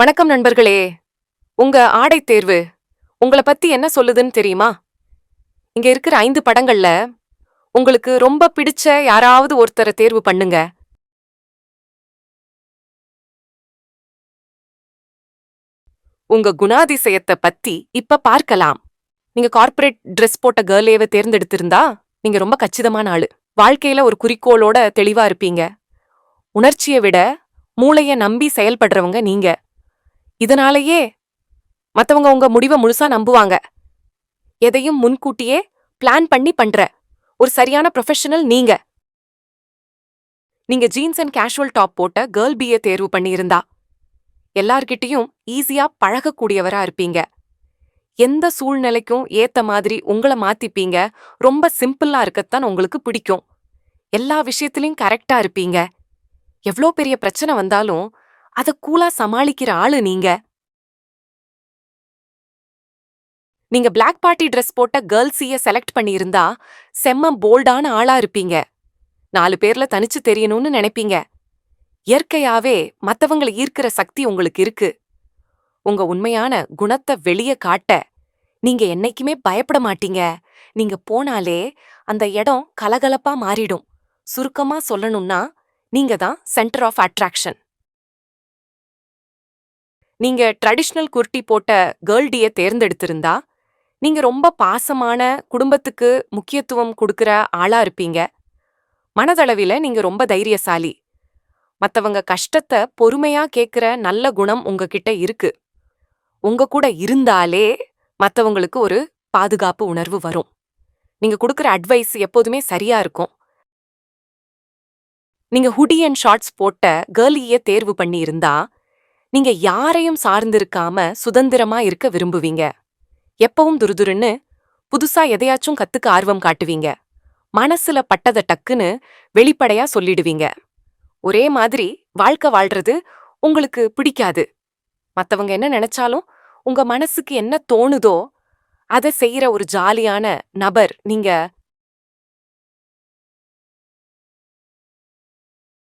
வணக்கம் நண்பர்களே. உங்க ஆடை தேர்வு உங்களை பத்தி என்ன சொல்லுதுன்னு தெரியுமா? இங்க இருக்கிற ஐந்து படங்கள்ல உங்களுக்கு ரொம்ப பிடிச்ச யாராவது ஒருத்தரை தேர்வு பண்ணுங்க. உங்க குணாதிசயத்தை பத்தி இப்ப பார்க்கலாம். நீங்க கார்ப்பரேட் ட்ரெஸ் போட்ட கேர்ளேவை தேர்ந்தெடுத்திருந்தா நீங்க ரொம்ப கச்சிதமான ஆளு. வாழ்க்கையில ஒரு குறிக்கோளோட தெளிவா இருப்பீங்க. உணர்ச்சியை விட மூளைய நம்பி செயல்படுறவங்க நீங்க. இதனாலேயே மத்தவங்க உங்க முடிவை முழுசா நம்புவாங்க. எதையும் முன்கூட்டியே பிளான் பண்ணி பண்ற ஒரு சரியான ப்ரொஃபஷனல் நீங்க. நீங்க ஜீன்ஸ் அண்ட் கேஷுவல் டாப் போட்ட கேர்ள் பிஏ தேர்வு பண்ணியிருந்தா. எல்லார்கிட்டயும் ஈஸியா பழகக்கூடியவரா இருப்பீங்க. எந்த சூழ்நிலைக்கும் ஏத்த மாதிரி உங்கள மாத்திப்பீங்க. ரொம்ப சிம்பிளா இருக்கத்தான் உங்களுக்கு பிடிக்கும். எல்லா விஷயத்திலையும் கரெக்டா இருப்பீங்க. எவ்ளோ பெரிய பிரச்சனை வந்தாலும் அத கூலா சமாளிக்கிற ஆளு நீங்க. நீங்க பிளாக் பார்ட்டி ட்ரெஸ் போட்ட கேர்ள்ஸிய செலக்ட் பண்ணியிருந்தா செம்ம போல்டான ஆளா இருப்பீங்க. நாலு பேர்ல தனிச்சு தெரியணும்னு நினைப்பீங்க. இயற்கையாவே மத்தவங்கள ஈர்க்கிற சக்தி உங்களுக்கு இருக்கு. உங்க உண்மையான குணத்தை வெளிய காட்ட நீங்க என்னைக்குமே பயப்பட மாட்டீங்க. நீங்க போனாலே அந்த இடம் கலகலப்பா மாறிடும். சுருக்கமா சொல்லணும்னா நீங்க தான் சென்டர் ஆஃப் அட்ராக்ஷன் நீங்க ட்ரெடிஷ்னல் குர்ட்டி போட்ட கேர்ள்டிய தேர்ந்தெடுத்திருந்தா நீங்க ரொம்ப பாசமான குடும்பத்துக்கு முக்கியத்துவம் கொடுக்கிற ஆளா இருப்பீங்க. மனதளவில் நீங்க ரொம்ப தைரியசாலி. மத்தவங்க கஷ்டத்தை பொறுமையா கேக்குற நல்ல குணம் உங்ககிட்ட இருக்கு. உங்க கூட இருந்தாலே மத்தவங்களுக்கு ஒரு பாதுகாப்பு உணர்வு வரும். நீங்க கொடுக்குற அட்வைஸ் எப்போதுமே சரியா இருக்கும். நீங்க ஹுடி அண்ட் ஷார்ட்ஸ் போட்ட கேர்லிய e தேர்வு பண்ணி இருந்தா நீங்க யாரையும் சார்ந்திருக்காம சுதந்திரமா இருக்க விரும்புவீங்க. எப்பவும் துருதுருன்னு புதுசா எதையாச்சும் கத்துக்க ஆர்வம் காட்டுவீங்க. மனசுல பட்டத டக்குன்னு வெளிப்படையா சொல்லிடுவீங்க. ஒரே மாதிரி வாழ்க்கை வாழ்றது உங்களுக்கு பிடிக்காது. மத்தவங்க என்ன நினைச்சாலும் உங்க மனசுக்கு என்ன தோணுதோ அதை செய்யற ஒரு ஜாலியான நபர் நீங்க